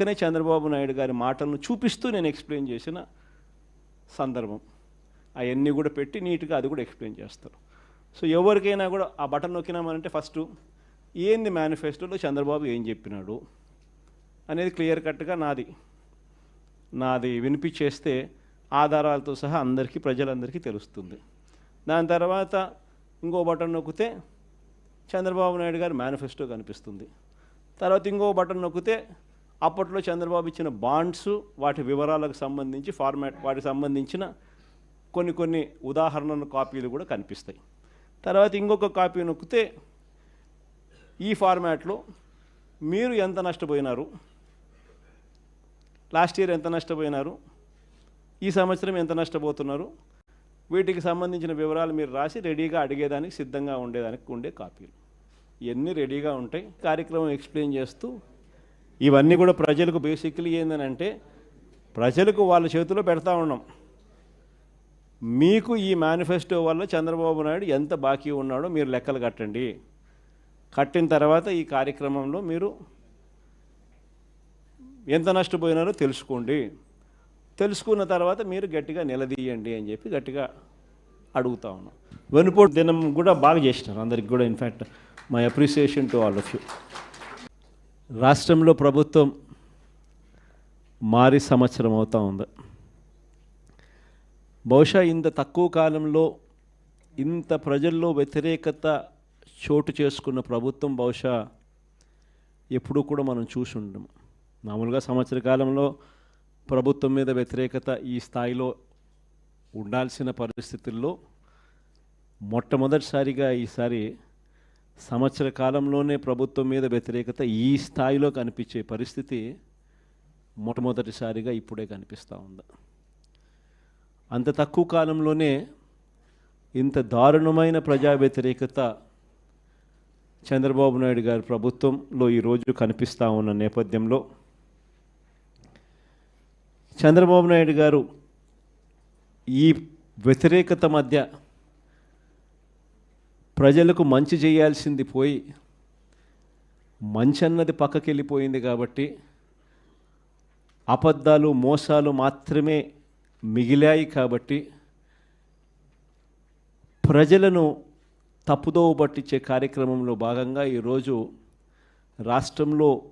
పక్కనే చంద్రబాబు నాయుడు గారి మాటలను చూపిస్తూ నేను ఎక్స్ప్లెయిన్ చేసిన సందర్భం. అవన్నీ కూడా పెట్టి నీట్గా అది కూడా ఎక్స్ప్లెయిన్ చేస్తారు. సో ఎవరికైనా కూడా ఆ బటన్ నొక్కినామనంటే ఫస్ట్ ఏంది మేనిఫెస్టోలో చంద్రబాబు ఏం చెప్పినాడు అనేది క్లియర్ కట్గా నాది. నాది వినిపించేస్తే ఆధారాలతో సహా అందరికీ ప్రజలందరికీ తెలుస్తుంది. దాని తర్వాత ఇంకో బటన్ నొక్కితే చంద్రబాబు నాయుడు గారి మేనిఫెస్టో కనిపిస్తుంది. తర్వాత ఇంకో బటన్ నొక్కితే అప్పట్లో చంద్రబాబు ఇచ్చిన బాండ్స్ వాటి వివరాలకు సంబంధించి ఫార్మాట్ వాటికి సంబంధించిన కొన్ని కొన్ని ఉదాహరణల కాపీలు కూడా కనిపిస్తాయి. తర్వాత ఇంకొక కాపీ నొక్కితే ఈ ఫార్మాట్లో మీరు ఎంత నష్టపోయినారు? లాస్ట్ ఇయర్ ఎంత నష్టపోయినారు? ఈ సంవత్సరం ఎంత నష్టపోతున్నారు? వీటికి సంబంధించిన వివరాలు మీరు రాసి రెడీగా అడిగేదానికి సిద్ధంగా ఉండేదానికి ఉండే కాపీలు. ఇవన్నీ రెడీగా ఉంటాయి. కార్యక్రమం ఎక్స్ప్లెయిన్ చేస్తూ ఇవన్నీ కూడా ప్రజలకు బేసిక్లీ ఏంటంటే ప్రజలకు వాళ్ళ చేతిలో పెడతా ఉన్నాం. మీకు ఈ మేనిఫెస్టో వల్ల చంద్రబాబు నాయుడు ఎంత బాకీ ఉన్నాడో మీరు లెక్కలు కట్టండి. కట్టిన తర్వాత ఈ కార్యక్రమంలో మీరు ఎంత నష్టపోయినారో తెలుసుకోండి. తెలుసుకున్న తర్వాత మీరు గట్టిగా నిలదీయండి అని చెప్పి గట్టిగా అడుగుతా ఉన్నాం. వెనుపోటు దినం కూడా బాగా చేసినారు అందరికి కూడా in fact my appreciation to all of you రాష్ట్రంలో ప్రభుత్వం మారి సంవత్సరం అవుతూ ఉంది. బహుశా ఇంత తక్కువ కాలంలో ఇంత ప్రజల్లో వ్యతిరేకత చోటు చేసుకున్న ప్రభుత్వం బహుశా ఎప్పుడూ కూడా మనం చూసి ఉండము. మామూలుగా సంవత్సర కాలంలో ప్రభుత్వం మీద వ్యతిరేకత ఈ స్థాయిలో ఉండాల్సిన పరిస్థితుల్లో మొట్టమొదటిసారిగా ఈసారి సంవత్సర కాలంలోనే ప్రభుత్వం మీద వ్యతిరేకత ఈ స్థాయిలో కనిపించే పరిస్థితి మొట్టమొదటిసారిగా ఇప్పుడే కనిపిస్తూ ఉంది. అంత తక్కువ కాలంలోనే ఇంత దారుణమైన ప్రజా వ్యతిరేకత చంద్రబాబు నాయుడు గారి ప్రభుత్వంలో ఈరోజు కనిపిస్తూ ఉన్న నేపథ్యంలో చంద్రబాబు నాయుడు గారు ఈ వ్యతిరేకత మధ్య ప్రజలకు మంచి చేయాల్సింది పోయి మంచి అన్నది పక్కకి వెళ్ళిపోయింది కాబట్టి అబద్ధాలు మోసాలు మాత్రమే మిగిలాయి కాబట్టి ప్రజలను తప్పుదోవ పట్టించే కార్యక్రమంలో భాగంగా ఈరోజు రాష్ట్రంలో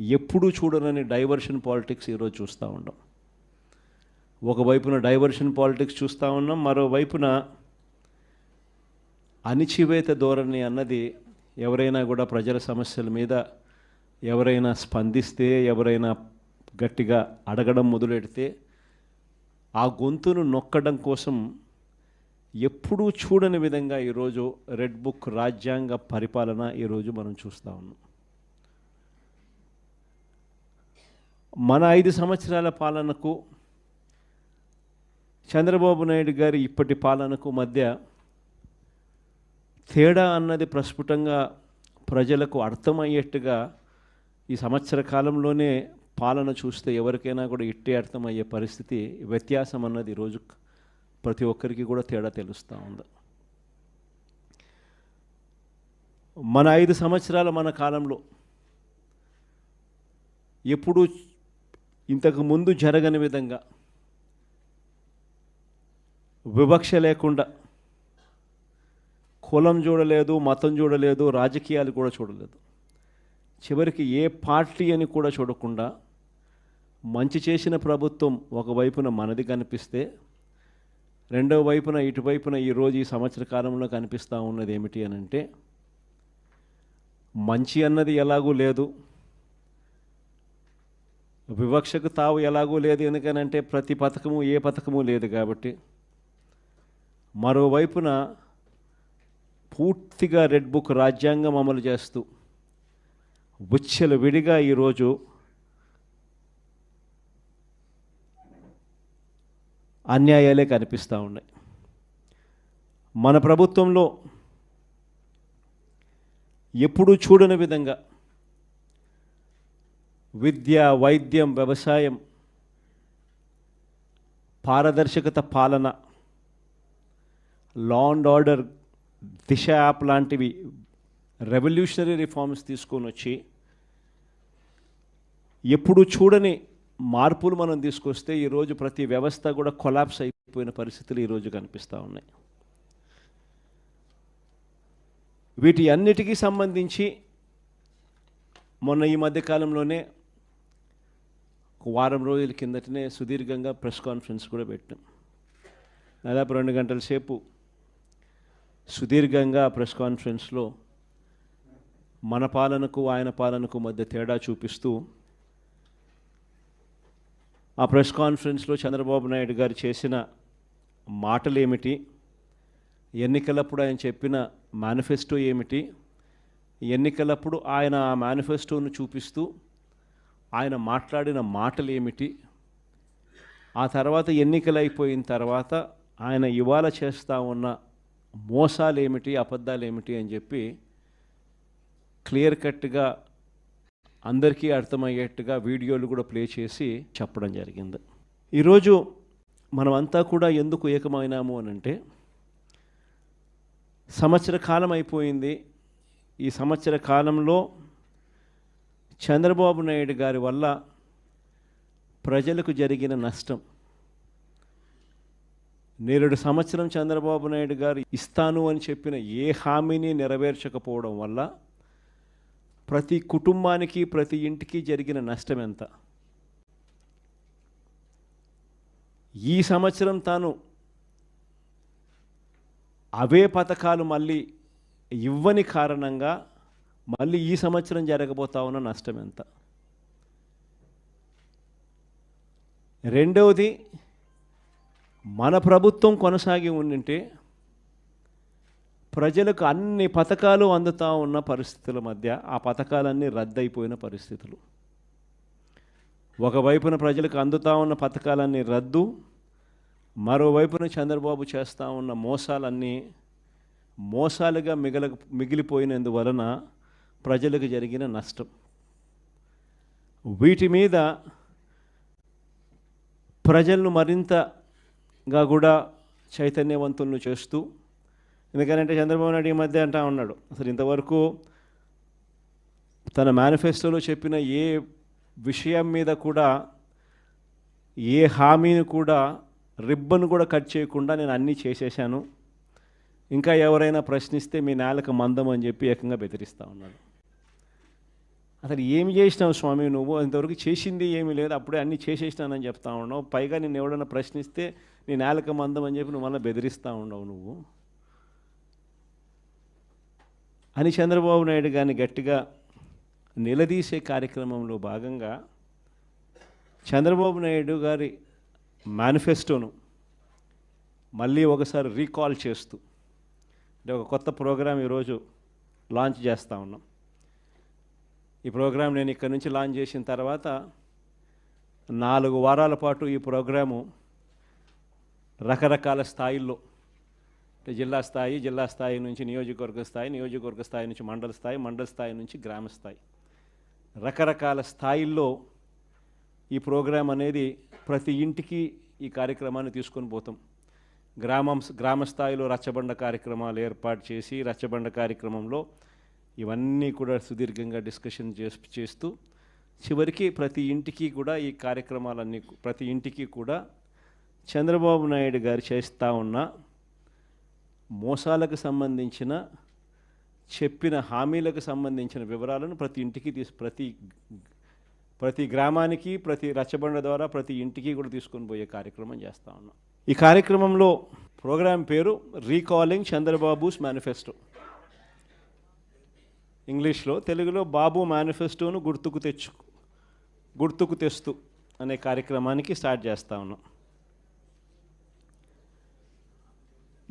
ఎప్పుడూ చూడనని డైవర్షన్ పాలిటిక్స్ ఈరోజు చూస్తూ ఉన్నాం. ఒకవైపున డైవర్షన్ పాలిటిక్స్ చూస్తూ ఉన్నాం మరోవైపున అణిచివేత ధోరణి అన్నది ఎవరైనా కూడా ప్రజల సమస్యల మీద ఎవరైనా స్పందిస్తే ఎవరైనా గట్టిగా అడగడం మొదలెడితే ఆ గొంతును నొక్కడం కోసం ఎప్పుడూ చూడని విధంగా ఈరోజు రెడ్ బుక్ రాజ్యాంగ పరిపాలన ఈరోజు మనం చూస్తూ ఉన్నాం. మన ఐదు సంవత్సరాల పాలనకు చంద్రబాబు నాయుడు గారి ఇప్పటి పాలనకు మధ్య తేడా అన్నది ప్రస్ఫుటంగా ప్రజలకు అర్థమయ్యేట్టుగా ఈ సంవత్సర కాలంలోనే పాలన చూస్తే ఎవరికైనా కూడా ఇట్టే అర్థమయ్యే పరిస్థితి వ్యత్యాసం అన్నది ఈరోజు ప్రతి ఒక్కరికి కూడా తేడా తెలుస్తూ ఉంది. మన ఐదు సంవత్సరాల మన కాలంలో ఎప్పుడూ ఇంతకు ముందు జరగని విధంగా వివక్ష లేకుండా కులం చూడలేదు మతం చూడలేదు రాజకీయాలు కూడా చూడలేదు. చివరికి ఏ పార్టీ అని కూడా చూడకుండా మంచి చేసిన ప్రభుత్వం ఒకవైపున మనది కనిపిస్తే రెండవ వైపున ఇటువైపున ఈరోజు ఈ సంవత్సర కాలంలో కనిపిస్తూ ఉన్నది ఏమిటి అని అంటే మంచి అన్నది ఎలాగూ లేదు వివక్షకు తావు ఎలాగూ లేదు ఎందుకనంటే ప్రతి పథకము ఏ పథకము లేదు కాబట్టి మరోవైపున పూర్తిగా రెడ్ బుక్ రాజ్యాంగం అమలు చేస్తూ ఉచ్చలు విడిగా ఈరోజు అన్యాయాలే కనిపిస్తూ ఉన్నాయి. మన ప్రభుత్వంలో ఎప్పుడూ చూడని విధంగా విద్య వైద్యం వ్యవసాయం పారదర్శకత పాలన law and order Disha app లాంటివి రెవల్యూషనరీ రిఫార్మ్స్ తీసుకొని వచ్చి ఎప్పుడు చూడని మార్పులు మనం తీసుకొస్తే ఈరోజు ప్రతి వ్యవస్థ కూడా కొలాప్స్ అయిపోయిన పరిస్థితులు ఈరోజు కనిపిస్తూ ఉన్నాయి. వీటి అన్నిటికీ సంబంధించి మొన్న ఈ మధ్యకాలంలోనే ఒక వారం రోజుల కిందటనే సుదీర్ఘంగా ప్రెస్ కాన్ఫరెన్స్ కూడా పెట్టాం. దాదాపు రెండు గంటల సేపు సుదీర్ఘంగా ప్రెస్ కాన్ఫరెన్స్లో మన పాలనకు ఆయన పాలనకు మధ్య తేడా చూపిస్తూ ఆ ప్రెస్ కాన్ఫరెన్స్లో చంద్రబాబు నాయుడు గారు చేసిన మాటలు ఏమిటి ఎన్నికలప్పుడు ఆయన చెప్పిన మేనిఫెస్టో ఏమిటి? ఎన్నికలప్పుడు ఆయన ఆ మేనిఫెస్టోను చూపిస్తూ ఆయన మాట్లాడిన మాటలు ఏమిటి ఆ తర్వాత ఎన్నికలు అయిపోయిన తర్వాత ఆయన ఇవాళ చేస్తూ ఉన్న మోసాలు ఏమిటి అబద్ధాలు ఏమిటి అని చెప్పి క్లియర్ కట్గా అందరికీ అర్థమయ్యేట్టుగా వీడియోలు కూడా ప్లే చేసి చెప్పడం జరిగింది. ఈరోజు మనమంతా కూడా ఎందుకు ఏకమైనాము అని అంటే సంవత్సర కాలం అయిపోయింది. ఈ సంవత్సర కాలంలో చంద్రబాబు నాయుడు గారి వల్ల ప్రజలకు జరిగిన నష్టం నేరుడు సంవత్సరం చంద్రబాబు నాయుడు గారు ఇస్తాను అని చెప్పిన ఏ హామీని నెరవేర్చకపోవడం వల్ల ప్రతి కుటుంబానికి ప్రతి ఇంటికి జరిగిన నష్టం ఎంత? ఈ సంవత్సరం తాను అవే పథకాలు మళ్ళీ ఇవ్వని కారణంగా మళ్ళీ ఈ సంవత్సరం జరగబోతా ఉన్న నష్టం ఎంత? రెండవది మన ప్రభుత్వం కొనసాగి ఉండింటే ప్రజలకు అన్ని పథకాలు అందుతూ ఉన్న పరిస్థితుల మధ్య ఆ పథకాలన్నీ రద్దయిపోయిన పరిస్థితులు. ఒకవైపున ప్రజలకు అందుతూ ఉన్న పథకాలన్నీ రద్దు మరోవైపున చంద్రబాబు చేస్తూ ఉన్న మోసాలన్నీ మోసాలుగా మిగల మిగిలిపోయినందువలన ప్రజలకు జరిగిన నష్టం. వీటి మీద ప్రజలను మరింత గా కూడా చైతన్యవంతులను చేస్తూ ఎందుకంటే చంద్రబాబు నాయుడు ఈ మధ్య అంటా ఉన్నాడు అసలు ఇంతవరకు తన మేనిఫెస్టోలో చెప్పిన ఏ విషయం మీద కూడా ఏ హామీని కూడా రిబ్బన్ కూడా కట్ చేయకుండా నేను అన్నీ చేసేసాను. ఇంకా ఎవరైనా ప్రశ్నిస్తే మీ నేలకు మందం అని చెప్పి ఏకంగా బెదిరిస్తూ ఉన్నాడు. అసలు ఏమి చేసినావు స్వామి నువ్వు? ఇంతవరకు చేసింది ఏమీ లేదు అప్పుడే అన్నీ చేసేసినానని చెప్తా ఉన్నావు. పైగా నేను ఎవడన్నా ప్రశ్నిస్తే నీ నేలక మందం అని చెప్పి నువ్వు మళ్ళీ బెదిరిస్తూ ఉండవు నువ్వు. అని చంద్రబాబు నాయుడు గారిని గట్టిగా నిలదీసే కార్యక్రమంలో భాగంగా చంద్రబాబు నాయుడు గారి మేనిఫెస్టోను మళ్ళీ ఒకసారి రీకాల్ చేస్తూ అంటే ఒక కొత్త ప్రోగ్రాం ఈరోజు లాంచ్ చేస్తూ ఉన్నాం. ఈ ప్రోగ్రాం నేను ఇక్కడ నుంచి లాంచ్ చేసిన తర్వాత నాలుగు వారాల పాటు ఈ ప్రోగ్రాము రకరకాల స్థాయిల్లో. అంటే జిల్లా స్థాయి జిల్లా స్థాయి నుంచి నియోజకవర్గ స్థాయి నియోజకవర్గ స్థాయి నుంచి మండల స్థాయి మండల స్థాయి నుంచి గ్రామ స్థాయి. రకరకాల స్థాయిల్లో ఈ ప్రోగ్రాం అనేది ప్రతి ఇంటికి ఈ కార్యక్రమాన్ని తీసుకొని పోతాం. గ్రామం గ్రామ స్థాయిలో రచ్చబండ కార్యక్రమాలు ఏర్పాటు చేసి రచ్చబండ కార్యక్రమంలో ఇవన్నీ కూడా సుదీర్ఘంగా డిస్కషన్ చేసి చేస్తూ చివరికి ప్రతి ఇంటికి కూడా ఈ కార్యక్రమాలన్నీ ప్రతి ఇంటికి కూడా చంద్రబాబు నాయుడు గారు చేస్తూ ఉన్న మోసాలకు సంబంధించిన చెప్పిన హామీలకు సంబంధించిన వివరాలను ప్రతి ఇంటికి తీసు ప్రతి ప్రతి గ్రామానికి ప్రతి రచ్చబండ ద్వారా ప్రతి ఇంటికి కూడా తీసుకొని పోయే కార్యక్రమం చేస్తూ ఉన్నాం. ఈ కార్యక్రమంలో ప్రోగ్రాం పేరు రీకాలింగ్ చంద్రబాబుస్ మేనిఫెస్టో. ఇంగ్లీష్లో తెలుగులో బాబు మేనిఫెస్టోను గుర్తుకు తెచ్చు గుర్తుకు తెస్తూ అనే కార్యక్రమానికి స్టార్ట్ చేస్తూ ఉన్నాం.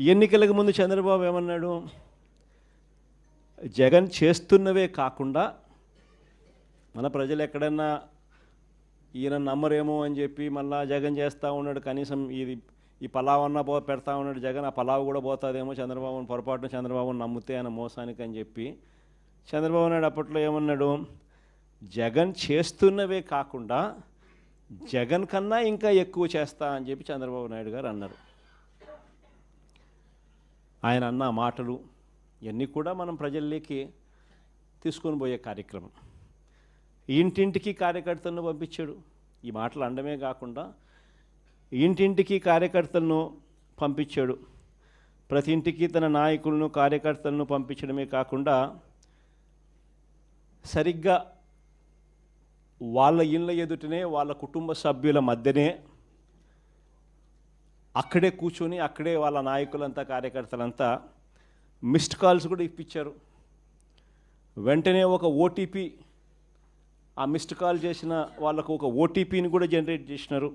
ఎన్నికలకు ముందు చంద్రబాబు ఏమన్నాడు? జగన్ చేస్తున్నవే కాకుండా మన ప్రజలు ఎక్కడన్నా ఈయన నమ్మరేమో అని చెప్పి మళ్ళా జగన్ చేస్తూ ఉన్నాడు కనీసం ఇది ఈ పలావ్ అన్న పో పెడతా ఉన్నాడు జగన్ ఆ పలావ్ కూడా పోతుందేమో చంద్రబాబుని పొరపాటున చంద్రబాబుని నమ్మితే ఆయన మోసానికి అని చెప్పి చంద్రబాబు నాయుడు అప్పట్లో ఏమన్నాడు? జగన్ చేస్తున్నవే కాకుండా జగన్ కన్నా ఇంకా ఎక్కువ చేస్తా అని చెప్పి చంద్రబాబు నాయుడు గారు అన్నారు. ఆయన అన్న మాటలు ఇవన్నీ కూడా మనం ప్రజల్లోకి తీసుకొని పోయే కార్యక్రమం. ఇంటింటికి కార్యకర్తలను పంపించాడు. ఈ మాటలు అండమే కాకుండా ఇంటింటికి కార్యకర్తలను పంపించాడు. ప్రతి ఇంటికి తన నాయకులను కార్యకర్తలను పంపించడమే కాకుండా సరిగ్గా వాళ్ళ ఇళ్ళ ఎదుటనే వాళ్ళ కుటుంబ సభ్యుల మధ్యనే అక్కడే కూర్చొని అక్కడే వాళ్ళ నాయకులంతా కార్యకర్తలంతా మిస్డ్ కాల్స్ కూడా ఇప్పించారు. వెంటనే ఒక ఓటీపీ ఆ మిస్డ్ కాల్ చేసిన వాళ్ళకు ఒక ఓటీపీని కూడా జనరేట్ చేసినారు.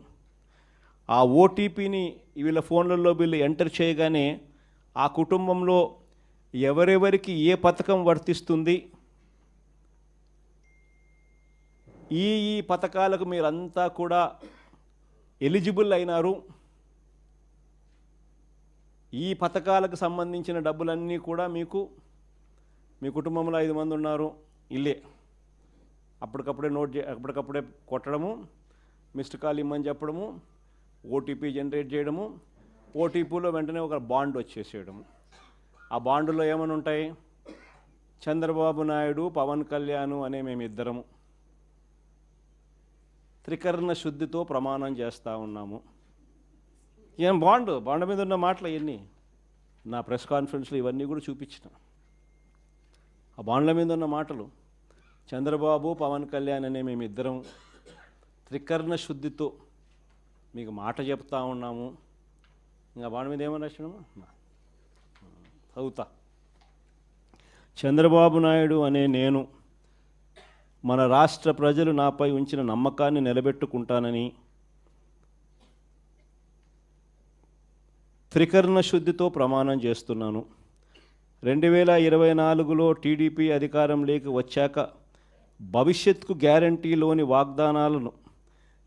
ఆ ఓటీపీని వీళ్ళ ఫోన్లలో వీళ్ళు ఎంటర్ చేయగానే ఆ కుటుంబంలో ఎవరెవరికి ఏ పథకం వర్తిస్తుంది ఈ ఈ పథకాలకు మీరంతా కూడా ఎలిజిబుల్ అయినారు. ఈ పథకాలకు సంబంధించిన డబ్బులన్నీ కూడా మీకు మీ కుటుంబంలో ఐదు మంది ఉన్నారు ఇల్లే. అప్పటికప్పుడే నోట్ చే అప్పటికప్పుడే కొట్టడము మిస్డ్ కాల్ ఇమ్మని చెప్పడము ఓటీపీ జనరేట్ చేయడము ఓటీపీలో వెంటనే ఒక బాండ్ వచ్చేసేయడము. ఆ బాండులో ఏమని ఉంటాయి? చంద్రబాబు నాయుడు పవన్ కళ్యాణ్ అనే మేమిద్దరము. త్రికరణ శుద్ధితో ప్రమాణం చేస్తూ ఉన్నాము. ఏం బాండ్ బాండ్ మీద ఉన్న మాటలు ఇవన్నీ నా ప్రెస్ కాన్ఫరెన్స్లో ఇవన్నీ కూడా చూపించిన ఆ బాండ్ల మీద ఉన్న మాటలు చంద్రబాబు పవన్ కళ్యాణ్ అనే మేమిద్దరం త్రికరణ శుద్ధితో మీకు మాట చెప్తా ఉన్నాము. ఇంకా బాండ్ మీద ఏమని రాసినాము చదువుతా. చంద్రబాబు నాయుడు అనే నేను మన రాష్ట్ర ప్రజలు నాపై ఉంచిన నమ్మకాన్ని నిలబెట్టుకుంటానని త్రికరణ శుద్ధితో ప్రమాణం చేస్తున్నాను. రెండు వేల ఇరవై నాలుగులో టీడీపీ అధికారంలోకి వచ్చాక భవిష్యత్కు గ్యారంటీలోని వాగ్దానాలను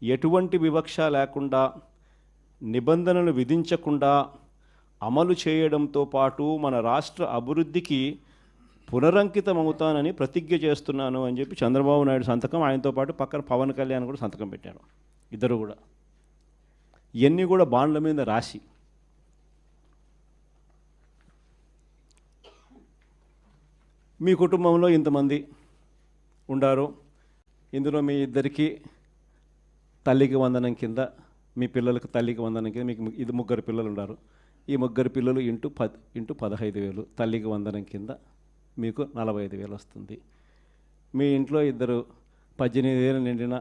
ఎటువంటి వివక్ష లేకుండా నిబంధనలు విధించకుండా అమలు చేయడంతో పాటు మన రాష్ట్ర అభివృద్ధికి పునరంకితమవుతానని ప్రతిజ్ఞ చేస్తున్నాను అని చెప్పి చంద్రబాబు నాయుడు సంతకం ఆయనతో పాటు పక్కన పవన్ కళ్యాణ్ కూడా సంతకం పెట్టారు. ఇద్దరు కూడా. ఇవన్నీ కూడా బాండ్ల మీద రాసి మీ కుటుంబంలో ఇంతమంది ఉండారు. ఇందులో మీ ఇద్దరికి తల్లికి వందనం కింద మీ పిల్లలకు తల్లికి వందనం కింద మీకు ఇది ముగ్గురు పిల్లలు ఉన్నారు ఈ ముగ్గురు పిల్లలు ఇంటూ పద్ ఇంటూ పదహైదు వేలు తల్లికి వందనం కింద మీకు నలభై ఐదు వేలు వస్తుంది. మీ ఇంట్లో ఇద్దరు పద్దెనిమిది వేలు నిండిన